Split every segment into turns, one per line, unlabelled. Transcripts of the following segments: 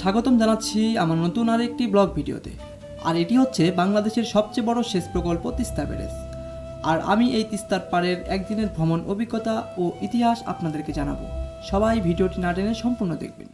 স্বাগতম জানাচ্ছি আমার নতুন আর একটি ব্লগ ভিডিওতে। আর এটি হচ্ছে বাংলাদেশের সবচেয়ে বড় সেচ প্রকল্প তিস্তা ব্যারেজ। আর আমি এই তিস্তার পাড়ের একদিনের ভ্রমণ অভিজ্ঞতা ও ইতিহাস আপনাদেরকে জানাব। সবাই ভিডিওটি না টেনে সম্পূর্ণ দেখবেন।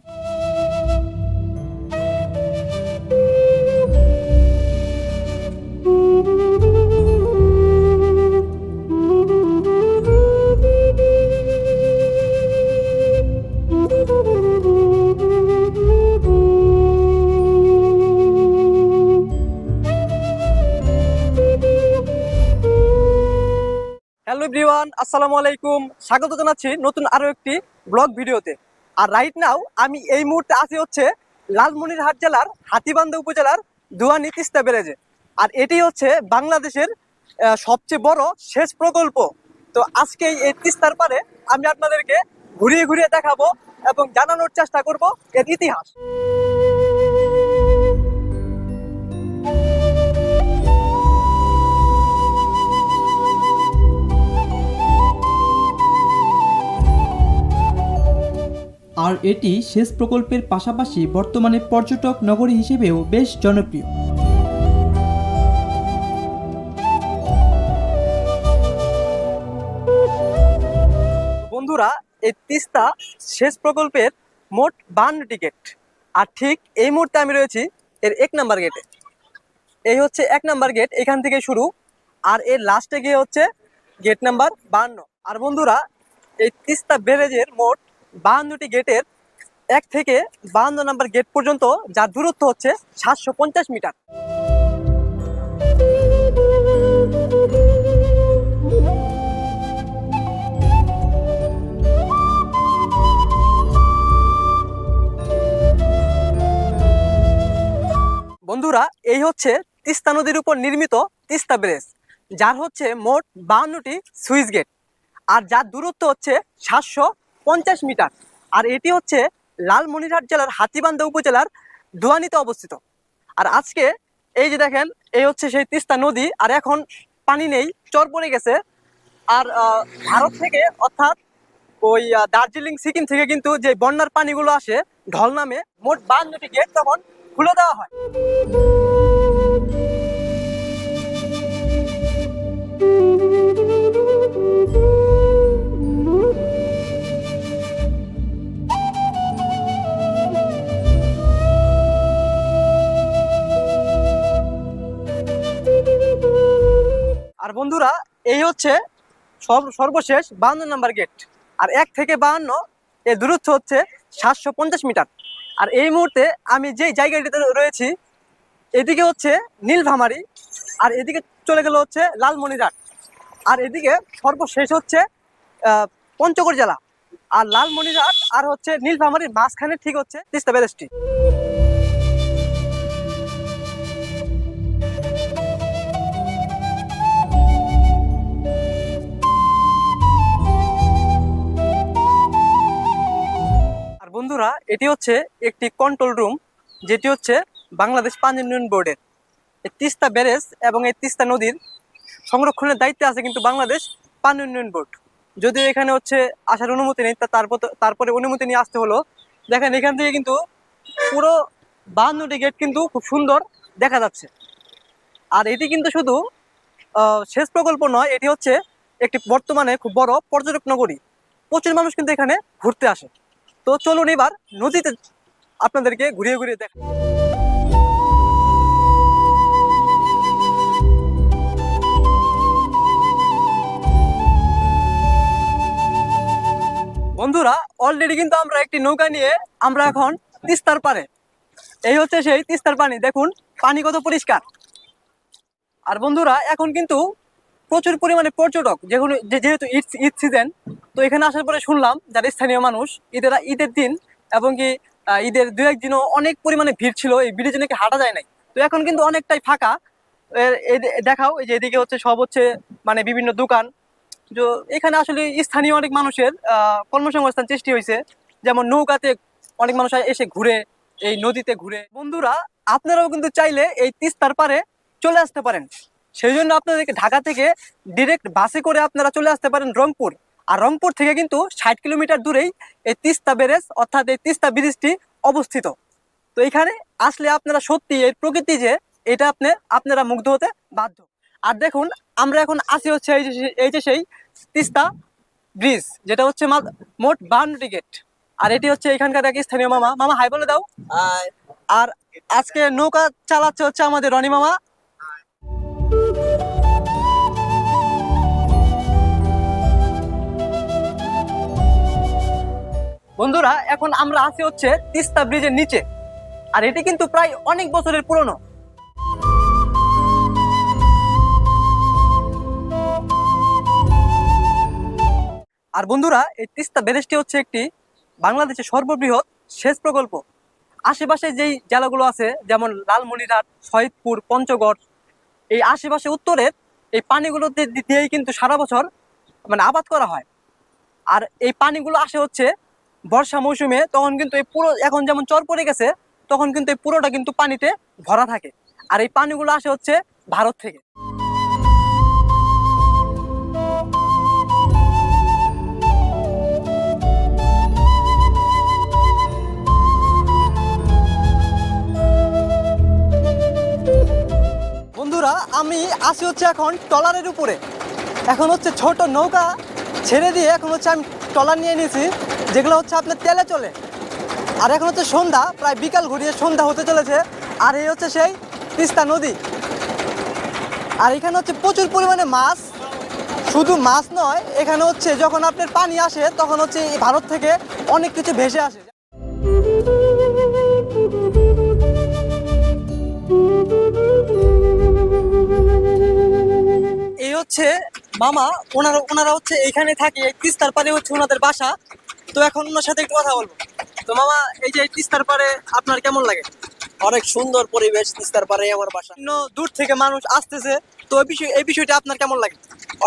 আসসালামু আলাইকুম। স্বাগত জানাচ্ছি নতুন আরও একটি ব্লগ ভিডিওতে। আর রাইট নাও আমি এই মুহূর্তে আছি হচ্ছে লালমনিরহাট জেলার হাতিবান্ধা উপজেলার দুয়ানি তিস্তা ব্যারেজে। আর এটি হচ্ছে বাংলাদেশের সবচেয়ে বড় সেচ প্রকল্প। তো আজকে এই তিস্তার পারে আমি আপনাদেরকে ঘুরিয়ে ঘুরিয়ে দেখাবো এবং জানানোর চেষ্টা করব এর ইতিহাস।
আর এটি সেচ প্রকল্পের পাশাপাশি বর্তমানে পর্যটক নগরী হিসেবেও বেশ জনপ্রিয়।
বন্ধুরা, এই তিস্তা সেচ প্রকল্পের মোট বান্ন টিকিট। আর ঠিক এই মুহূর্তে আমি রয়েছি এর এক নাম্বার গেটে। এই হচ্ছে এক নাম্বার গেট, এখান থেকে শুরু। আর এর লাস্টে গিয়ে হচ্ছে গেট নাম্বার বান্ন। আর বন্ধুরা, এই তিস্তা ব্যারেজের মোট বাহান্নটি গেটের এক থেকে বাহান্ন নাম্বার গেট পর্যন্ত, যার দূরত্ব হচ্ছে সাতশো পঞ্চাশ মিটার। বন্ধুরা, এই হচ্ছে তিস্তা নদীর উপর নির্মিত তিস্তা ব্রিজ, যার হচ্ছে মোট বাহান্নটি সুইচ গেট, আর যার দূরত্ব হচ্ছে সাতশো পঞ্চাশ মিটার। আর এটি হচ্ছে লালমনিরহাট জেলার হাতিবান্ধা উপজেলার দোয়ানিতে অবস্থিত। আর আজকে এই যে দেখেন, এই হচ্ছে সেই তিস্তা নদী, আর এখন পানি নেই, চর পড়ে গেছে। আর ভারত থেকে অর্থাৎ ওই দার্জিলিং, সিকিম থেকে কিন্তু যে বন্যার পানিগুলো আসে, ঢল নামে, মোট বাহান্নটি গেট তখন খুলে দেওয়া হয়। বন্ধুরা, এই হচ্ছে সর্বশেষ বাহান্ন নাম্বার গেট আর এক থেকে বাহান্ন, এর দূরত্ব হচ্ছে সাতশো পঞ্চাশ মিটার। আর এই মুহূর্তে আমি যেই জায়গাটিতে রয়েছি, এদিকে হচ্ছে নীলভামারি আর এদিকে চলে গেল হচ্ছে লালমনিরহাট। আর এদিকে সর্বশেষ হচ্ছে পঞ্চগড় জেলা। আর লালমনিরহাট আর হচ্ছে নীলভামারির মাঝখানে ঠিক হচ্ছে তিস্তা ব্যারেজটি বন্ধুরা, এটি হচ্ছে একটি কন্ট্রোল রুম যেটি হচ্ছে বাংলাদেশ পানি উন্নয়ন বোর্ডের। এই তিস্তা ব্যারেজ এবং এই তিস্তা নদীর সংরক্ষণের দায়িত্বে আছে কিন্তু বাংলাদেশ পানি উন্নয়ন বোর্ড। যদিও এখানে হচ্ছে আসার অনুমতি নেই তারপর তারপরে অনুমতি নিয়ে আসতে হলো। দেখেন, এখান থেকে কিন্তু পুরো বাহান্নটি গেট কিন্তু খুব সুন্দর দেখা যাচ্ছে। আর এটি কিন্তু শুধু সেচ প্রকল্প নয়, এটি হচ্ছে একটি বর্তমানে খুব বড় পর্যটক নগরী। প্রচুর মানুষ কিন্তু এখানে ঘুরতে আসে। তো চলুন এবার নদীতে আপনাদেরকে ঘুরিয়ে ঘুরিয়ে দেখ বন্ধুরা অলরেডি কিন্তু আমরা একটি নৌকা নিয়ে আমরা এখন তিস্তার পারে এই হচ্ছে সেই তিস্তার পানি, দেখুন, পানি কত পরিষ্কার। আর বন্ধুরা, এখন কিন্তু প্রচুর পরিমাণে পর্যটক, যেগুলো যেহেতু ঈদ ঈদ সিজন তো এখানে আসার পরে শুনলাম যারা স্থানীয় মানুষ, ঈদের ঈদের দিন এবং কি ঈদের দু একদিনও অনেক পরিমাণে ভিড় ছিল, এই ব্রিজে নাকি হাঁটা যায় নাই। তো এখন কিন্তু অনেকটাই ফাঁকা। দেখাও যে এদিকে হচ্ছে সব হচ্ছে মানে বিভিন্ন দোকান। তো এখানে আসলে স্থানীয় অনেক মানুষের কর্মসংস্থান সৃষ্টি হয়েছে। যেমন নৌকাতে অনেক মানুষ এসে ঘুরে, এই নদীতে ঘুরে। বন্ধুরা, আপনারাও কিন্তু চাইলে এই তিস্তার পারে চলে আসতে পারেন। সেই জন্য আপনাদেরকে ঢাকা থেকে ডিরেক্ট বাসে করে আপনারা চলে আসতে পারেন রংপুর। আর রংপুর থেকে কিন্তু ষাট কিলোমিটার দূরেই এই তিস্তা ব্যারেজ অর্থাৎ এই তিস্তা ব্রিজটি অবস্থিত। তো এখানে আসলে আপনারা সত্যি এই প্রকৃতি যে এটা আপনি আপনারা মুগ্ধ হতে বাধ্য। আর দেখুন আমরা এখন আসি হচ্ছে এই যে এই যে সেই তিস্তা ব্রিজ যেটা হচ্ছে মোট বাহান্নটি গেট আর এটি হচ্ছে এখানকার এক স্থানীয় মামা। মামা হাই বলে দাও। আর আজকে নৌকা চালাচ্ছে হচ্ছে আমাদের রনি মামা। বন্ধুরা, এখন আমরা আছি হচ্ছে তিস্তা ব্রিজের নিচে। আর এটি কিন্তু প্রায় অনেক বছরের পুরনো। আর বন্ধুরা, এই তিস্তা ব্যারেজটি হচ্ছে একটি বাংলাদেশের সর্ববৃহৎ সেচ প্রকল্প। আশেপাশে যেই জেলাগুলো আছে, যেমন লালমনিরহাট শহীদপুর পঞ্চগড়, এই আশেপাশে উত্তরের এই পানিগুলো দিয়েই কিন্তু সারা বছর মানে আবাদ করা হয়। আর এই পানিগুলো আসে হচ্ছে বর্ষা মৌসুমে তখন কিন্তু এই পুরো, এখন যেমন চর পড়ে গেছে, তখন কিন্তু এই পুরোটা কিন্তু পানিতে ভরা থাকে। আর এই পানিগুলো আসে হচ্ছে ভারত থেকে। বন্ধুরা, আমি আসি হচ্ছে এখন ট্রলারের উপরে। এখন হচ্ছে ছোট নৌকা ছেড়ে দিয়ে এখন হচ্ছে আমি ট্রলার নিয়ে নিয়েছি। যেগুলো হচ্ছে আপনার তেলে চলে। আর এখন হচ্ছে সন্ধ্যা, প্রায় বিকাল ঘুরিয়ে সন্ধ্যা হতে চলেছে। আর এই হচ্ছে সেই তিস্তা নদী। আর এখানে হচ্ছে প্রচুর পরিমাণে মাছ। শুধু মাছ নয়, এখানে হচ্ছে যখন আপনার পানি আসে, তখন হচ্ছে ভারত থেকে অনেক কিছু ভেসে আসে। এই হচ্ছে মামা, ওনারা ওনারা হচ্ছে এখানে থাকে তিস্তার পারে হচ্ছে ওনাদের বাসা। তো এখন ওনার সাথে একটু কথা বলব। তো মামা এই যে তিস্তার পারে আপনার কেমন লাগে?
অনেক সুন্দর পরিবেশ তিস্তার পারে আমার বাসা।
বিভিন্ন দূর থেকে মানুষ আসতেছে তো এই বিষয় এই বিষয়টা আপনার কেমন লাগে?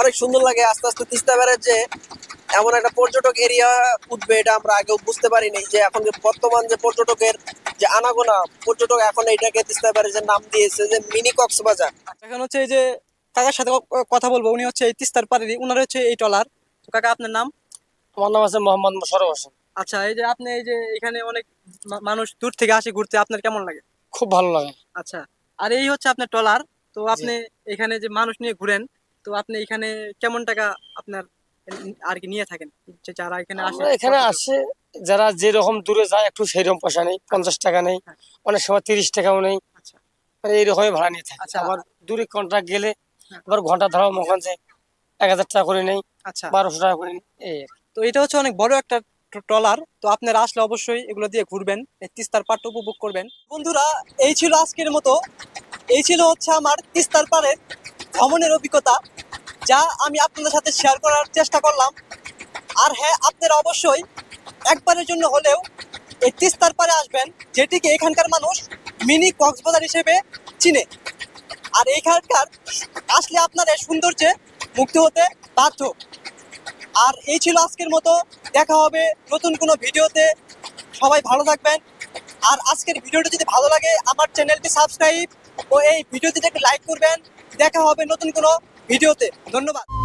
অনেক সুন্দর লাগে আস্তে আস্তে তিস্তা ব্যারেজ যে এমন একটা পর্যটক এরিয়া উঠবে এটা আমরা আগেও বুঝতে পারিনি যে এখন যে বর্তমান যে পর্যটকের যে আনাগোনা পর্যটক এখন এটাকে তিস্তা ব্যারেজের নাম দিয়েছে যে মিনি কক্সবাজার।
এখন হচ্ছে এই যে কাকার সাথে কথা বলব উনি হচ্ছে এই তিস্তার পাড়েরই উনার হচ্ছে এই টলার। তো কাকা আপনার নাম?
আমার নাম আছে মোহাম্মদ মোশারফ হোসেন।
আচ্ছা এই যে আপনি এই যে এখানে অনেক মানুষ দূর থেকে আসে ঘুরতে আপনার কেমন লাগে?
খুব ভালো লাগে।
আচ্ছা আর এই হচ্ছে আপনার টলার তো আপনি এখানে যে মানুষ নিয়ে ঘুরেন তো আপনি এখানে কেমন টাকা আপনার আর কি নিয়ে থাকেন? যে যারা এখানে আসে
এখানে আসে যারা যেরকম দূরে যায় একটু সেই রকম পয়সা নেই পঞ্চাশ টাকা নেই
হ্যাঁ।
অনেক সময় তিরিশ টাকাও নেই।
আচ্ছা।
মানে এইরকমই ভাড়া নিয়ে থাকে।
আচ্ছা।
আবার দূরে কন্ট্রাক্ট গেলে
হ্যাঁ।
আবার ঘণ্টা ধরা মখন যে এক হাজার টাকা করে নেই
আচ্ছা।
বারোশো টাকা করে নেই এই আর।
তো এটা হচ্ছে অনেক বড় একটা ট্রলার। তো আপনারা আসলে অবশ্যই এগুলো দিয়ে ঘুরবেন তিস্তার পাড়টা উপভোগ করবেন। বন্ধুরা, এই ছিল আজকের মতো। এই ছিল হচ্ছে আমার তিস্তার পাড়ের ভ্রমণের অভিজ্ঞতা, যা আমি আপনাদের সাথে শেয়ার করার চেষ্টা করলাম। আর হ্যাঁ আপনারা অবশ্যই একবারের জন্য হলেও এই তিস্তার পাড়ে আসবেন, যেটিকে এখানকার মানুষ মিনি কক্সবাজার হিসেবে চিনে। আর এইখানকার আসলে আপনারা এই সৌন্দর্যে মুক্ত হতে বাধ্য। আর এই ছিল আজকের মতো। দেখা হবে নতুন কোনো ভিডিওতে। সবাই ভালো থাকবেন। আর আজকের ভিডিওটি যদি ভালো লাগে, আমার চ্যানেলটি সাবস্ক্রাইব ও এই ভিডিওটিতে একটি লাইক করবেন। দেখা হবে নতুন কোনো ভিডিওতে। ধন্যবাদ।